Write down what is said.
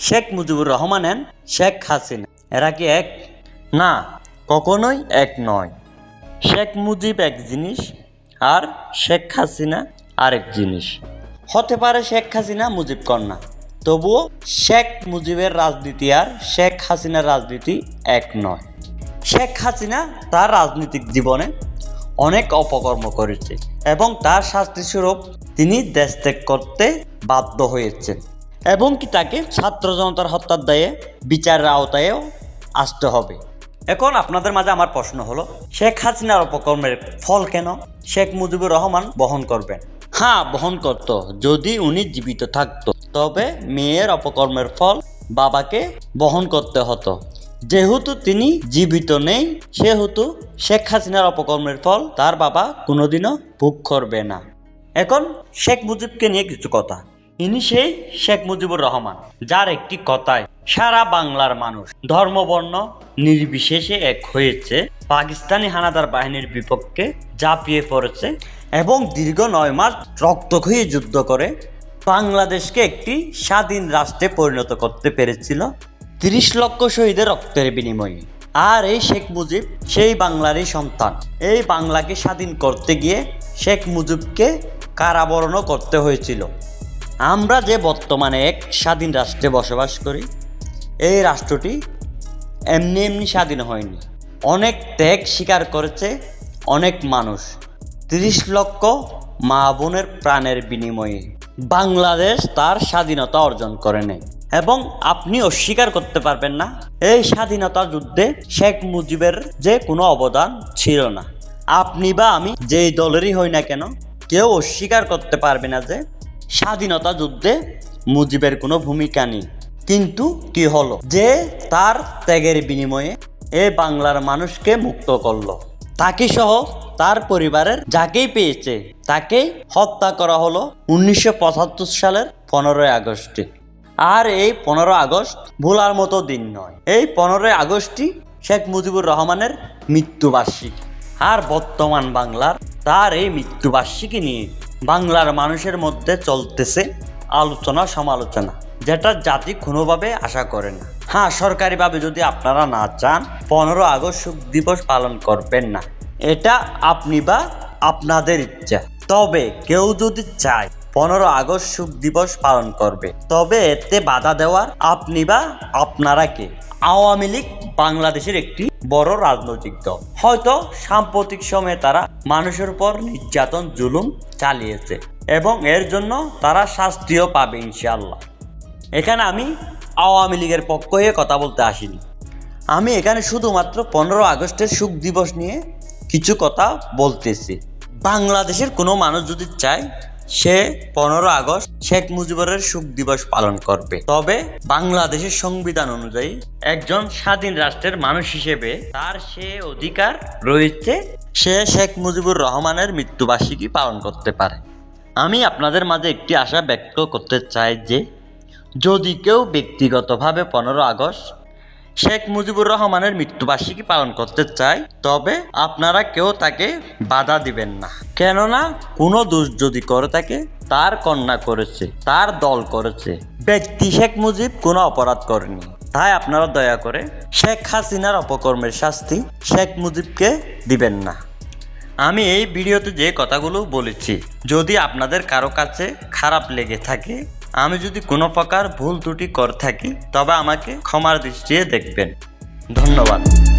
শেখ মুজিবুর রহমান এন শেখ হাসিনা। এরা কি এক? না, কখনোই এক নয়। শেখ মুজিব এক জিনিস আর শেখ হাসিনা আরেক জিনিস। হতে পারে শেখ হাসিনা মুজিব কন্যা, তবুও শেখ মুজিবের রাজনীতি আর শেখ হাসিনার রাজনীতি এক নয়। শেখ হাসিনা তার রাজনৈতিক জীবনে অনেক অপকর্ম করেছে এবং তার শাস্তিস্বরূপ তিনি দেশ ত্যাগ করতে বাধ্য হয়েছেন। এবং কি তাকে ছাত্র জনতার হত্যার দায়ে বিচারের আওতায়ও আসতে হবে। এখন আপনাদের মাঝে আমার প্রশ্ন হলো, শেখ হাসিনার অপকর্মের ফল কেন? শেখ মুজিবুর রহমান বহন করবেন? হ্যাঁ বহন করত, যদি উনি জীবিত থাকতো। তবে মেয়ের অপকর্মের ফল বাবাকে বহন করতে হতো। যেহেতু তিনি জীবিত নেই, সেহেতু শেখ হাসিনার অপকর্মের ফল তার বাবা কোনোদিনও ভোগ করবে না। এখন শেখ মুজিবকে নিয়ে কিছু কথা। ইনি সেই শেখ মুজিবুর রহমান, যার একটি কথায়, সারা বাংলার মানুষ ধর্মবর্ণ নির্বিশেষে এক হয়েছে, পাকিস্তানি হানাদার বাহিনীর বিপক্ষে ঝাঁপিয়ে পড়েছে এবং দীর্ঘ নয় মাস রক্তক্ষয়ী যুদ্ধ করে বাংলাদেশকে একটি স্বাধীন রাষ্ট্রে পরিণত করতে পেরেছিল তিরিশ লক্ষ শহীদের রক্তের বিনিময়ে। আর এই শেখ মুজিব সেই বাংলারই সন্তান। এই বাংলাকে স্বাধীন করতে গিয়ে শেখ মুজিবকে কারাবরণও করতে হয়েছিল। আমরা যে বর্তমানে এক স্বাধীন রাষ্ট্রে বসবাস করি, এই রাষ্ট্রটি এমনি এমনি স্বাধীন হয়নি। অনেক ত্যাগ স্বীকার করেছে অনেক মানুষ। তিরিশ লক্ষ মা বোনের প্রাণের বিনিময়ে বাংলাদেশ তার স্বাধীনতা অর্জন করে নেয়। এবং আপনি অস্বীকার করতে পারবেন না, এই স্বাধীনতা যুদ্ধে শেখ মুজিবের যে কোনো অবদান ছিল না। আপনি বা আমি যেই দলেরই হই না কেন, কেউ অস্বীকার করতে পারবে না যে স্বাধীনতা যুদ্ধে মুজিবের কোনো ভূমিকা নেই। কিন্তু কি হলো? যে তার ত্যাগের বিনিময়ে এ বাংলার মানুষকে মুক্ত করল। তাকে সহ তার পরিবারের যাকেই পেয়েছে, তাকেই হত্যা করা হলো উনিশশো পঁচাত্তর সালের পনেরোই আগস্টে। আর এই পনেরো আগস্ট ভোলার মতো দিন নয়। এই পনেরোই আগস্টই শেখ মুজিবুর রহমানের মৃত্যুবার্ষিকী। আর বর্তমান বাংলার তার এই মৃত্যুবার্ষিকী নিয়ে বাংলার মানুষের মধ্যে চলতেছে আলোচনা সমালোচনা, যেটা জাতি কোনোভাবে আশা করে না। হ্যাঁ সরকারিভাবে যদি আপনারা না চান, পনেরো আগস্ট দিবস পালন করবেন না। এটা আপনি বা আপনাদের ইচ্ছা। তবে কেউ যদি চায় পনেরো আগস্ট শোক দিবস পালন করবে, তবে এতে বাধা দেওয়ার আপনি বা আপনারা কে? আওয়ামী লীগ বাংলাদেশের একটি বড় রাজনৈতিক দল। হয়তো সাম্প্রতিক সময়ে তারা মানুষের উপর নির্যাতন, জুলুম চালিয়েছে এবং এর জন্য তারা শাস্তিও পাবে ইনশাল্লাহ এখানে আমি আওয়ামী লীগের পক্ষ হয়ে কথা বলতে আসিনি। আমি এখানে শুধুমাত্র পনেরো আগস্টের সুখ দিবস নিয়ে কিছু কথা বলতেছি। বাংলাদেশের কোনো মানুষ যদি চায় সে পনেরো আগস্ট শেখ মুজিবুরের সুখ দিবস পালন করবে। তবে বাংলাদেশের সংবিধান অনুযায়ী একজন স্বাধীন রাষ্ট্রের মানুষ হিসেবে তার সে অধিকার রয়েছে, সে শেখ মুজিবুর রহমানের মৃত্যুবার্ষিকী পালন করতে পারে। আমি আপনাদের মাঝে একটি আশা ব্যক্ত করতে চাই যে, যদি কেউ ব্যক্তিগতভাবে পনেরো আগস্ট শেখ মুজিবুর রহমানের মৃত্যুবার্ষিকী পালন করতে চায় তবে আপনারা কেউ তাকে বাধা দিবেন না। কেননা কোনো দোষ যদি করে থাকে তার কন্যা করেছে, তার দল করেছে। ব্যক্তি শেখ মুজিব কোনো অপরাধ করেনি। তাই আপনারা দয়া করে শেখ হাসিনার অপকর্মের শাস্তি শেখ মুজিবকে দিবেন না। আমি এই ভিডিওতে যে কথাগুলো বলেছি, যদি আপনাদের কারও কাছে খারাপ লেগে থাকে আমি যদি কোনো প্রকার ভুল ত্রুটি করে থাকি তবে আমাকে ক্ষমার দৃষ্টিতে দেখবেন। ধন্যবাদ।